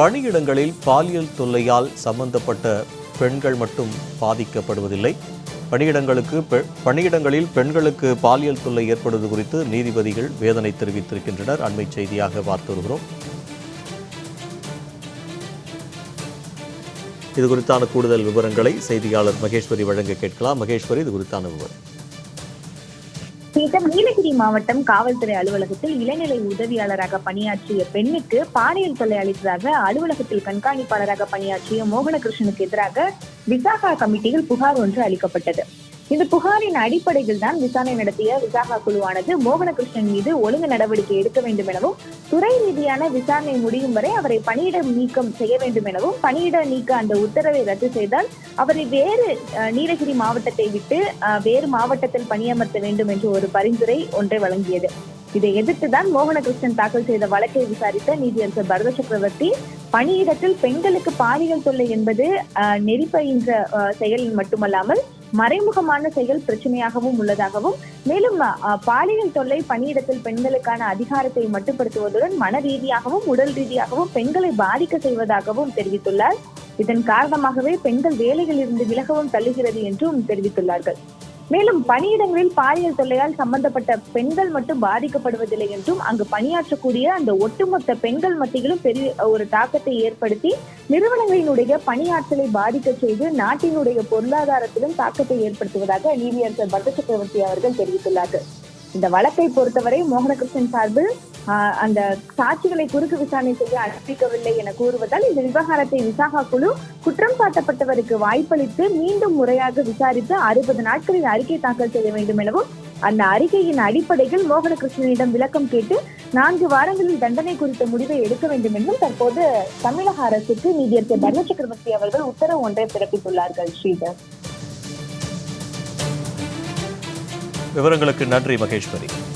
பணியிடங்களில் பாலியல் தொல்லையால் சம்பந்தப்பட்ட பெண்கள் மட்டும் பாதிக்கப்படுவதில்லை. பணியிடங்களுக்கு பணியிடங்களில் பெண்களுக்கு பாலியல் தொல்லை ஏற்படுவது குறித்து நீதிபதிகள் வேதனை தெரிவித்திருக்கின்றனர். அண்மை செய்தியாக பார்த்து வருகிறோம் இது குறித்தான கூடுதல் விவரங்களை செய்தியாளர் மகேஸ்வரி வழங்க கேட்கலாம். மகேஸ்வரி இது குறித்தான விவரம். சேதம் நீலகிரி மாவட்டம் காவல்துறை அலுவலகத்தில் இளநிலை உதவியாளராக பணியாற்றிய பெண்ணுக்கு பாலியல் தொல்லை அளித்ததாக அலுவலகத்தில் கண்காணிப்பாளராக பணியாற்றிய மோகனகிருஷ்ணனுக்கு எதிராக விசாகா கமிட்டியில் புகார் ஒன்று அளிக்கப்பட்டது. இந்த புகாரின் அடிப்படையில் தான் விசாரணை நடத்திய விசாகா குழுவானது மோகனகிருஷ்ணன் மீது ஒழுங்கு நடவடிக்கை எடுக்க வேண்டும் எனவும் துறை ரீதியான விசாரணை முடியும் வரை அவரை பணியிட நீக்கம் செய்ய வேண்டும் எனவும் பணியிட நீக்க அந்த உத்தரவை ரத்து செய்தால் அவரை வேறு அஹ், நீலகிரி மாவட்டத்தை விட்டு அஹ், வேறு மாவட்டத்தில் பணியமர்த்த வேண்டும் என்று ஒரு பரிந்துரை ஒன்றை வழங்கியது. இதை எதிர்த்துதான் மோகனகிருஷ்ணன் தாக்கல் செய்த வழக்கை விசாரித்த நீதியரசர் பரத சக்கரவர்த்தி பணியிடத்தில் பெண்களுக்கு பாலியல் தொல்லை என்பது அஹ், நெறி பயின்ற அஹ், செயல் மட்டுமல்லாமல் மறைமுகமான செயல் பிரச்சனையாகவும் உள்ளதாகவும் மேலும் அஹ், பாலியல் தொல்லை பணியிடத்தில் பெண்களுக்கான அதிகாரத்தை மட்டுப்படுத்துவதுடன் மன ரீதியாகவும் உடல் ரீதியாகவும் பெண்களை பாதிக்க செய்வதாகவும் தெரிவித்துள்ளார். இதன் காரணமாகவே பெண்கள் வேலைகளில் இருந்து விலகவும் தள்ளுகிறது என்றும் தெரிவித்துள்ளார்கள். மேலும் பணியிடங்களில் பாலியல் தொல்லையால் சம்பந்தப்பட்ட பெண்கள் மட்டும் பாதிக்கப்படுவதில்லை என்றும் அங்கு பணியாற்றக்கூடிய அந்த ஒட்டுமொத்த பெண்கள் மத்தியிலும் பெரிய ஒரு தாக்கத்தை ஏற்படுத்தி நிறுவனங்களினுடைய பணியாற்றலை பாதிக்க செய்து நாட்டினுடைய பொருளாதாரத்திலும் தாக்கத்தை ஏற்படுத்துவதாக நீதியரசர் பரத சக்கரவர்த்தி அவர்கள் தெரிவித்துள்ளார்கள். இந்த வழக்கை பொறுத்தவரை மோகனகிருஷ்ணன் சார்பில் அந்த சாட்சிகளை குறுக்கு விசாரணை செய்ய அனுமதிக்கவில்லை என கூறுவதால் இந்த விவகாரத்தை விசாகா குழு குற்றம் சாட்டப்பட்டவருக்கு வாய்ப்பளித்து மீண்டும் முறையாக விசாரித்து அறுபது நாட்களில் அறிக்கை தாக்கல் செய்ய வேண்டும் எனவும் அந்த அறிக்கையின் அடிப்படையில் மோகனகிருஷ்ணனிடம் விளக்கம் கேட்டு நான்கு வாரங்களில் தண்டனை குறித்த முடிவை எடுக்க வேண்டும் என்றும் தற்போது தமிழக அரசுக்கு நீதியரசர் தர்ம சக்கரவர்த்தி அவர்கள் உத்தரவு ஒன்றை பிறப்பித்துள்ளார்கள். ஸ்ரீதர். விவரங்களுக்கு நன்றி மகேஸ்வரி.